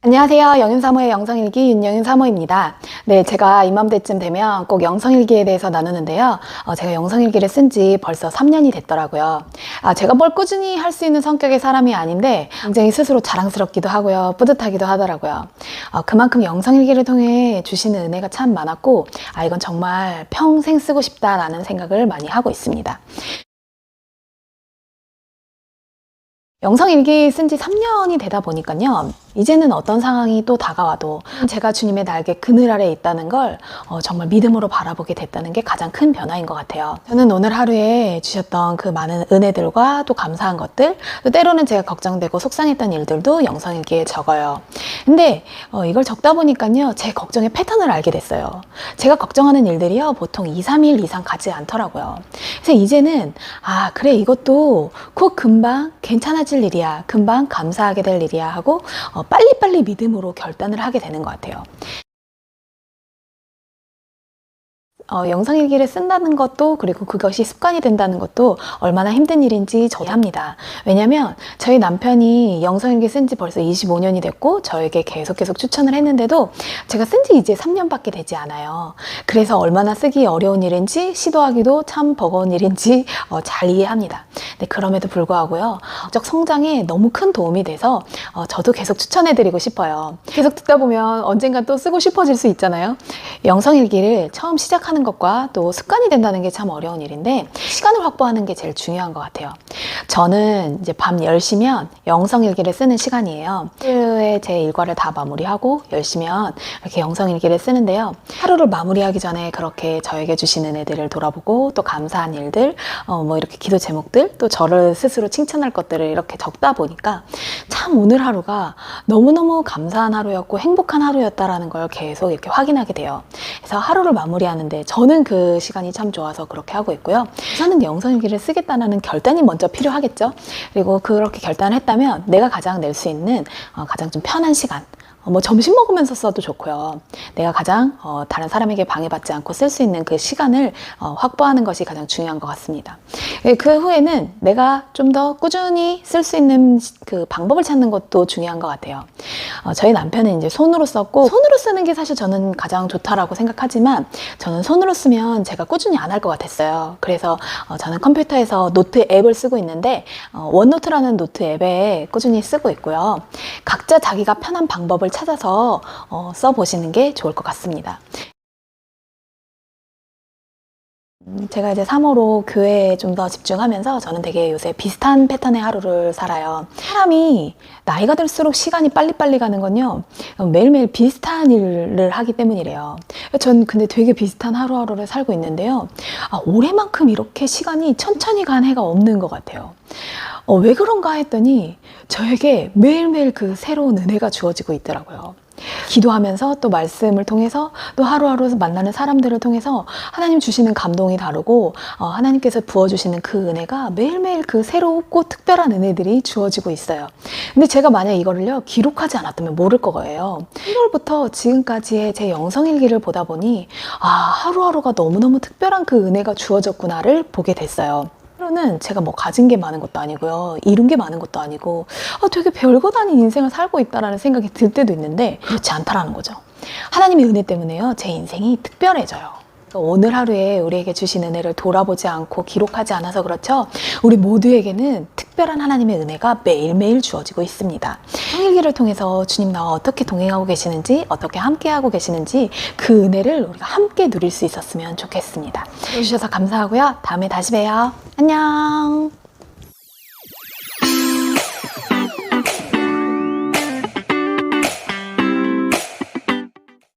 안녕하세요. 영윤사모의 영성일기 윤영윤 사모입니다. 네, 제가 이맘때쯤 되면 꼭 영성일기에 대해서 나누는데요. 어, 제가 영성일기를 쓴 지 벌써 3년이 됐더라고요. 아, 제가 뭘 꾸준히 할 수 있는 성격의 사람이 아닌데 굉장히 스스로 자랑스럽기도 하고요. 뿌듯하기도 하더라고요. 어, 그만큼 영성일기를 통해 주시는 은혜가 참 많았고 아, 이건 정말 평생 쓰고 싶다라는 생각을 많이 하고 있습니다. 영성일기 쓴 지 3년이 되다 보니까요. 이제는 어떤 상황이 또 다가와도 제가 주님의 날개 그늘 아래 있다는 걸 어, 정말 믿음으로 바라보게 됐다는 게 가장 큰 변화인 것 같아요. 저는 오늘 하루에 주셨던 그 많은 은혜들과 또 감사한 것들, 또 때로는 제가 걱정되고 속상했던 일들도 영성일기에 적어요. 근데 어, 이걸 적다 보니까요. 제 걱정의 패턴을 알게 됐어요. 제가 걱정하는 일들이요. 보통 2, 3일 이상 가지 않더라고요. 그래서 이제는 아, 그래 이것도 곧 금방 괜찮아질 일이야. 금방 감사하게 될 일이야 하고 어, 빨리빨리 믿음으로 결단을 하게 되는 것 같아요. 어, 영상 일기를 쓴다는 것도 그리고 그것이 습관이 된다는 것도 얼마나 힘든 일인지 저도 합니다. 왜냐면 저희 남편이 영상 일기 쓴 지 벌써 25년이 됐고 저에게 계속 계속 추천을 했는데도 제가 쓴 지 이제 3년밖에 되지 않아요. 그래서 얼마나 쓰기 어려운 일인지 시도하기도 참 버거운 일인지 어, 잘 이해합니다. 근데 그럼에도 불구하고요. 적 성장에 너무 큰 도움이 돼서 어, 저도 계속 추천해드리고 싶어요. 계속 듣다 보면 언젠간 또 쓰고 싶어질 수 있잖아요. 영성일기를 처음 시작하는 것과 또 습관이 된다는 게 참 어려운 일인데 시간을 확보하는 게 제일 중요한 것 같아요. 저는 이제 밤 10시면 영성일기를 쓰는 시간이에요. 하루에 제 일과를 다 마무리하고 10시면 이렇게 영성일기를 쓰는데요. 하루를 마무리하기 전에 그렇게 저에게 주신 은혜들을 돌아보고 또 감사한 일들, 어, 뭐 이렇게 기도 제목들, 또 저를 스스로 칭찬할 것들을 이렇게 적다 보니까 참 오늘 하루가 너무너무 감사한 하루였고 행복한 하루였다라는 걸 계속 이렇게 확인하게 돼요. 그래서 하루를 마무리하는데 저는 그 시간이 참 좋아서 그렇게 하고 있고요. 우선은 영성일기를 쓰겠다는 결단이 먼저 필요하겠죠. 그리고 그렇게 결단을 했다면 내가 가장 낼 수 있는 어, 가장 좀 편한 시간, 어, 뭐 점심 먹으면서 써도 좋고요. 내가 가장 어, 다른 사람에게 방해받지 않고 쓸 수 있는 그 시간을 어, 확보하는 것이 가장 중요한 것 같습니다. 예, 그 후에는 내가 좀 더 꾸준히 쓸 수 있는 시- 그 방법을 찾는 것도 중요한 것 같아요. 어, 저희 남편은 이제 손으로 썼고 손으로 쓰는 게 사실 저는 가장 좋다라고 생각하지만 저는 손으로 쓰면 제가 꾸준히 안 할 것 같았어요. 그래서 어, 저는 컴퓨터에서 노트 앱을 쓰고 있는데 어, 원노트라는 노트 앱에 꾸준히 쓰고 있고요. 각자 자기가 편한 방법을 찾아서 어, 써보시는 게 좋을 것 같습니다. 음, 제가 이제 3호로 교회에 좀 더 집중하면서 저는 되게 요새 비슷한 패턴의 하루를 살아요. 사람이 나이가 들수록 시간이 빨리빨리 가는 건요. 매일매일 비슷한 일을 하기 때문이래요. 전 근데 되게 비슷한 하루하루를 살고 있는데요. 아, 올해만큼 이렇게 시간이 천천히 간 해가 없는 것 같아요. 어, 왜 그런가 했더니 저에게 매일매일 그 새로운 은혜가 주어지고 있더라고요. 기도하면서 또 말씀을 통해서 또 하루하루 만나는 사람들을 통해서 하나님 주시는 감동이 다르고 어, 하나님께서 부어주시는 그 은혜가 매일매일 그 새롭고 특별한 은혜들이 주어지고 있어요. 근데 제가 만약 이거를요 기록하지 않았다면 모를 거예요. 1월부터 지금까지의 제 영성일기를 보다 보니 아 하루하루가 너무너무 특별한 그 은혜가 주어졌구나를 보게 됐어요. 하루는 제가 뭐 가진 게 많은 것도 아니고요. 이룬 게 많은 것도 아니고 아, 되게 별것 아닌 인생을 살고 있다라는 생각이 들 때도 있는데 그렇지 않다라는 거죠. 하나님의 은혜 때문에요. 제 인생이 특별해져요. 오늘 하루에 우리에게 주신 은혜를 돌아보지 않고 기록하지 않아서 그렇죠. 우리 모두에게는 특별한 하나님의 은혜가 매일매일 주어지고 있습니다. 성일기를 통해서 주님 나와 어떻게 동행하고 계시는지, 어떻게 함께하고 계시는지 그 은혜를 우리가 함께 누릴 수 있었으면 좋겠습니다. 해주셔서 감사하고요. 다음에 다시 봬요. 안녕.